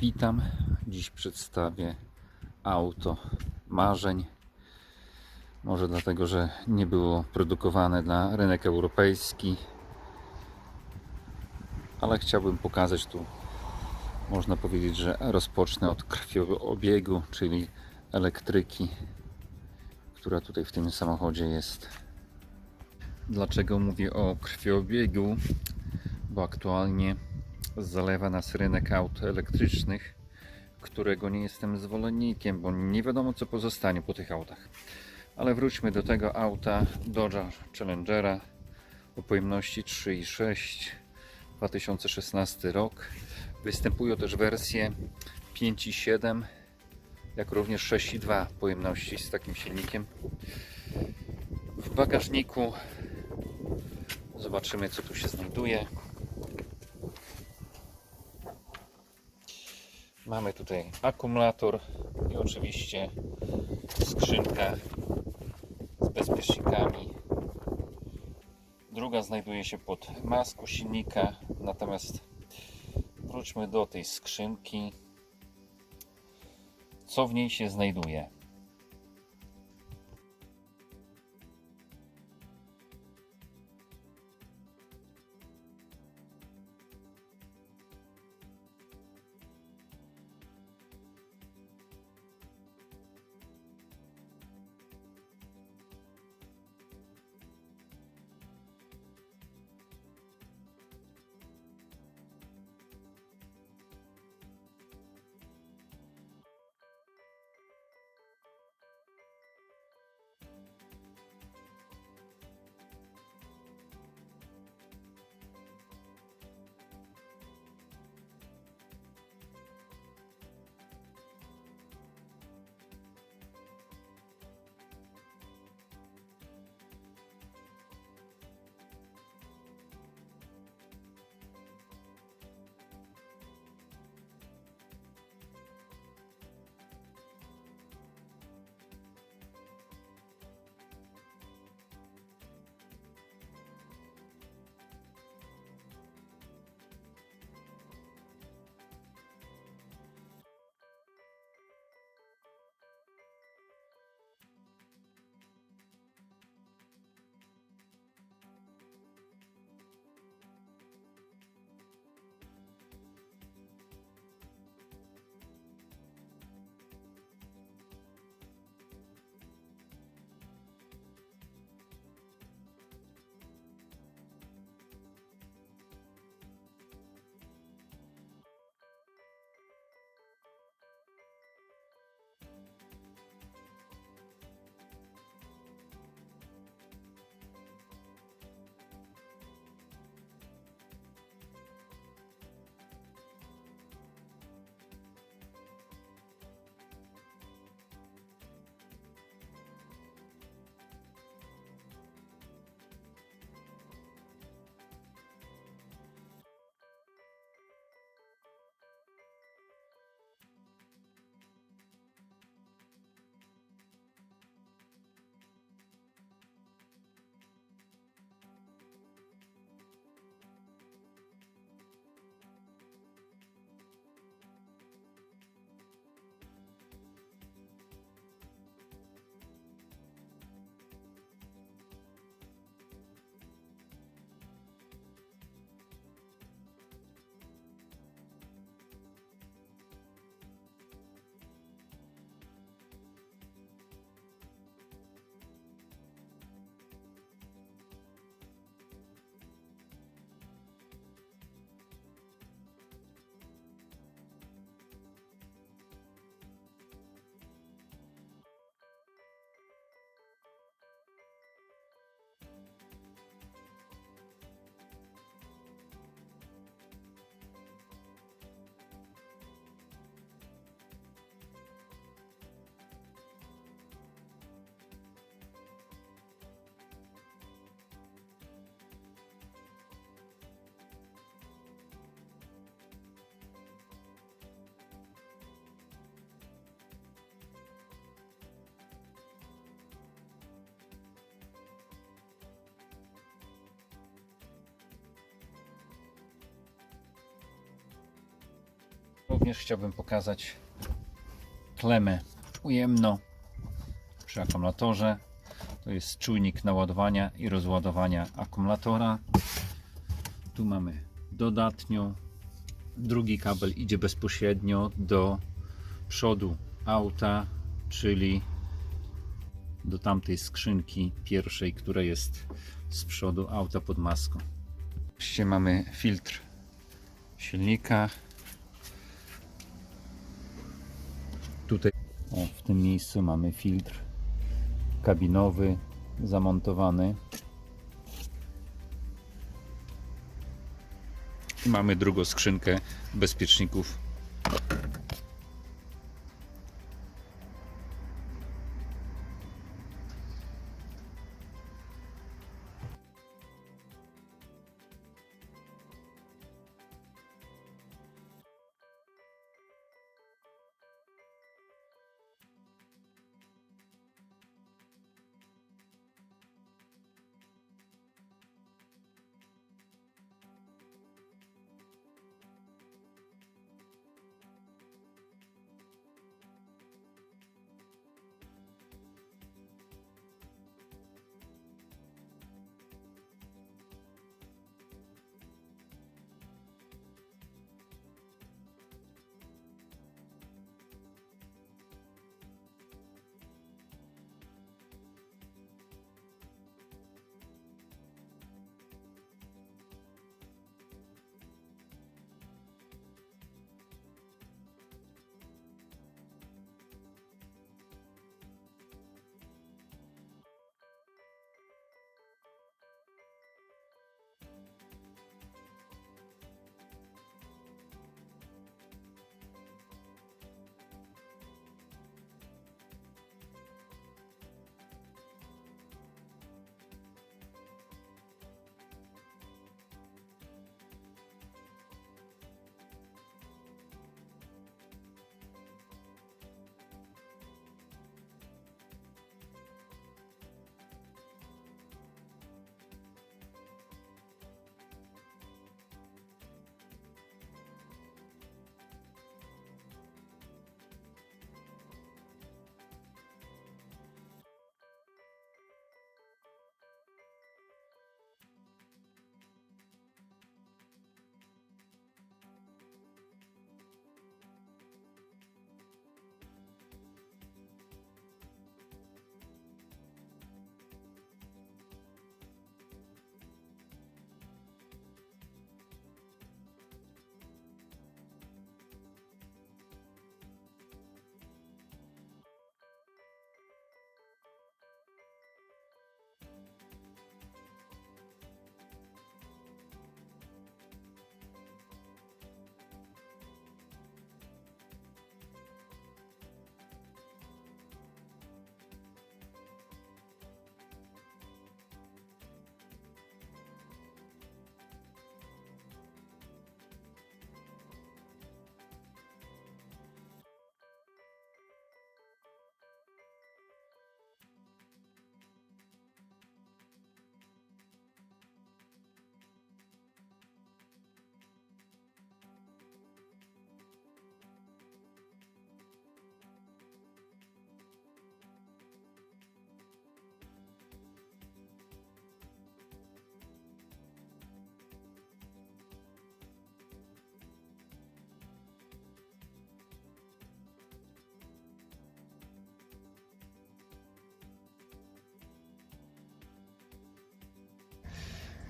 Witam. Dziś przedstawię auto marzeń. Może dlatego, że nie było produkowane na rynek europejski, ale chciałbym pokazać tu, można powiedzieć, że rozpocznę od krwiobiegu, czyli elektryki, która tutaj w tym samochodzie jest. Dlaczego mówię o krwiobiegu? Bo aktualnie zalewa nas rynek aut elektrycznych, którego nie jestem zwolennikiem, bo nie wiadomo co pozostanie po tych autach. Ale wróćmy do tego auta Dodge'a Challengera o pojemności 3,6 2016 rok. Występują też wersje 5,7 jak również 6,2 pojemności z takim silnikiem. W bagażniku zobaczymy co tu się znajduje. Mamy tutaj akumulator i oczywiście skrzynka z bezpiecznikami. Druga znajduje się pod maską silnika, natomiast wróćmy do tej skrzynki. Co w niej się znajduje? Również chciałbym pokazać klemę ujemną przy akumulatorze. To jest czujnik naładowania i rozładowania akumulatora. Tu mamy dodatnią. Drugi kabel idzie bezpośrednio do przodu auta, czyli do tamtej skrzynki pierwszej, która jest z przodu auta pod maską. Oczywiście mamy filtr silnika. Tutaj w tym miejscu mamy filtr kabinowy zamontowany. I mamy drugą skrzynkę bezpieczników.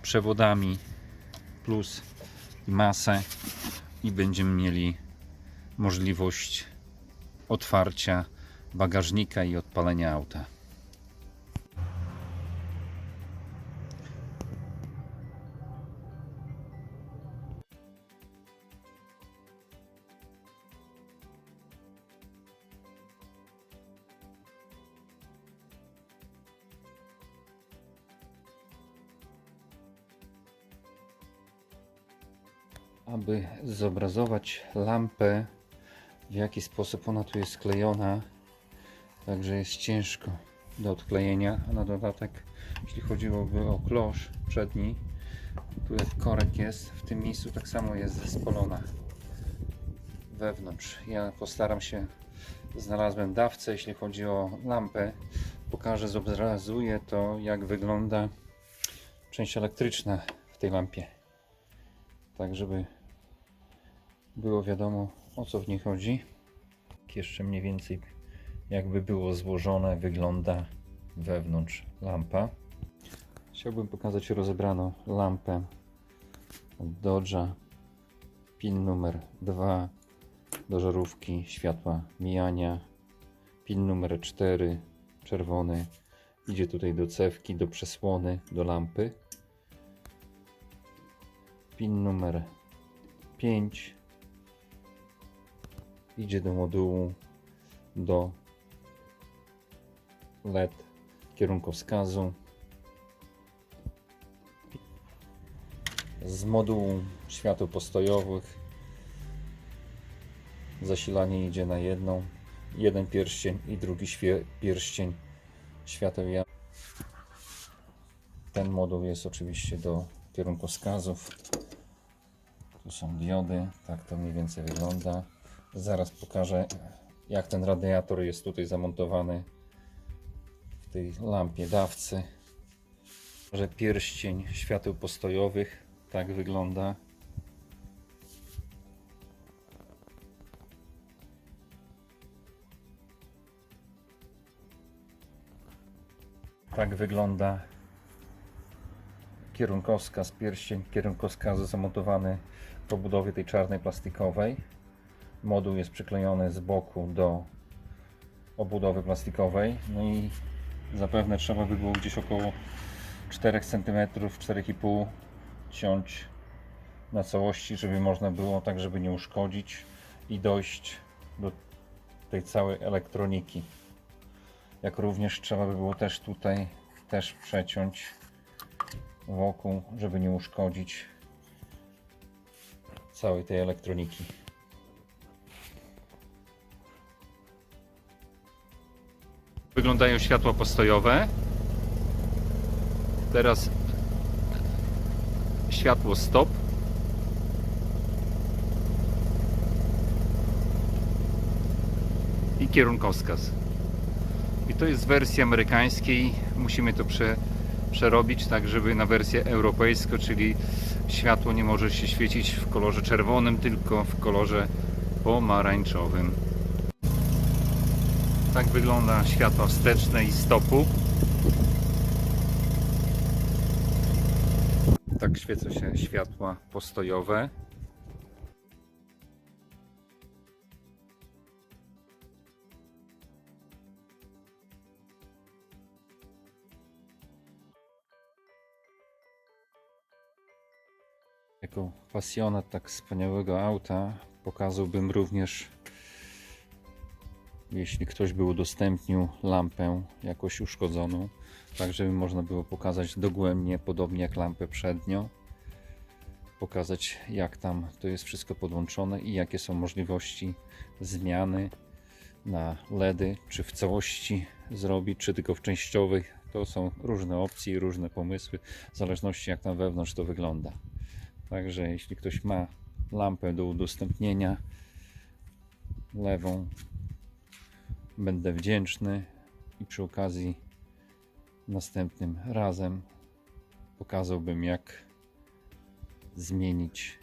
Przewodami plus masę i będziemy mieli możliwość otwarcia bagażnika i odpalenia auta. Aby zobrazować lampę, w jaki sposób ona tu jest sklejona. Także jest ciężko do odklejenia, a na dodatek, jeśli chodziłoby o klosz przedni, tu jak korek jest, w tym miejscu tak samo jest zespolona. wewnątrz. Ja postaram się, znalazłem dawcę, jeśli chodzi o lampę. Pokażę, zobrazuję to, jak wygląda część elektryczna w tej lampie. Tak, żeby było wiadomo, o co w niej chodzi. Tak Jeszcze mniej więcej, jakby było złożone, wygląda wewnątrz lampa. Chciałbym pokazać rozebraną lampę od Dodge'a. Pin numer 2 do żarówki światła mijania. Pin numer 4 czerwony idzie tutaj do cewki, do przesłony, do lampy. Pin numer 5 idzie do modułu do LED kierunkowskazu. Z modułu świateł postojowych zasilanie idzie na jedną, jeden pierścień i drugi pierścień świateł. Ten moduł jest oczywiście do kierunkowskazów. Tu są diody, tak to mniej więcej wygląda. Zaraz pokażę jak ten radiator jest tutaj zamontowany w tej lampie dawcy. Że pierścień świateł postojowych tak wygląda. Tak wygląda kierunkowskaz, pierścień kierunkowskazu zamontowany w obudowie tej czarnej plastikowej. Moduł jest przyklejony z boku do obudowy plastikowej. No i zapewne trzeba by było gdzieś około 4 cm, 4,5 ciąć na całości, żeby można było tak, żeby nie uszkodzić i dojść do tej całej elektroniki. Jak również trzeba by było też tutaj też przeciąć wokół, żeby nie uszkodzić całej tej elektroniki. Wyglądają światła postojowe. Teraz światło stop. I kierunkowskaz. I to jest z wersji amerykańskiej. Musimy to prze, przerobić tak, żeby na wersję europejską, czyli światło nie może się świecić w kolorze czerwonym, tylko w kolorze pomarańczowym. Tak wygląda światła wsteczne i stopu. Tak świecą się światła postojowe. Jako pasjonat tak wspaniałego auta pokazałbym również jeśli ktoś by udostępnił lampę jakoś uszkodzoną, tak żeby można było pokazać dogłębnie, podobnie jak lampę przednią, pokazać jak tam to jest wszystko podłączone i jakie są możliwości zmiany na LEDy, czy w całości zrobić, czy tylko w częściowych. To są różne opcje różne pomysły, w zależności jak tam wewnątrz to wygląda. Także jeśli ktoś ma lampę do udostępnienia, lewą będę wdzięczny i przy okazji następnym razem pokazałbym jak zmienić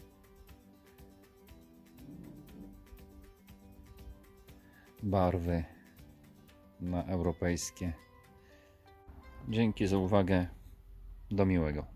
barwy na europejskie. Dzięki za uwagę. Do miłego.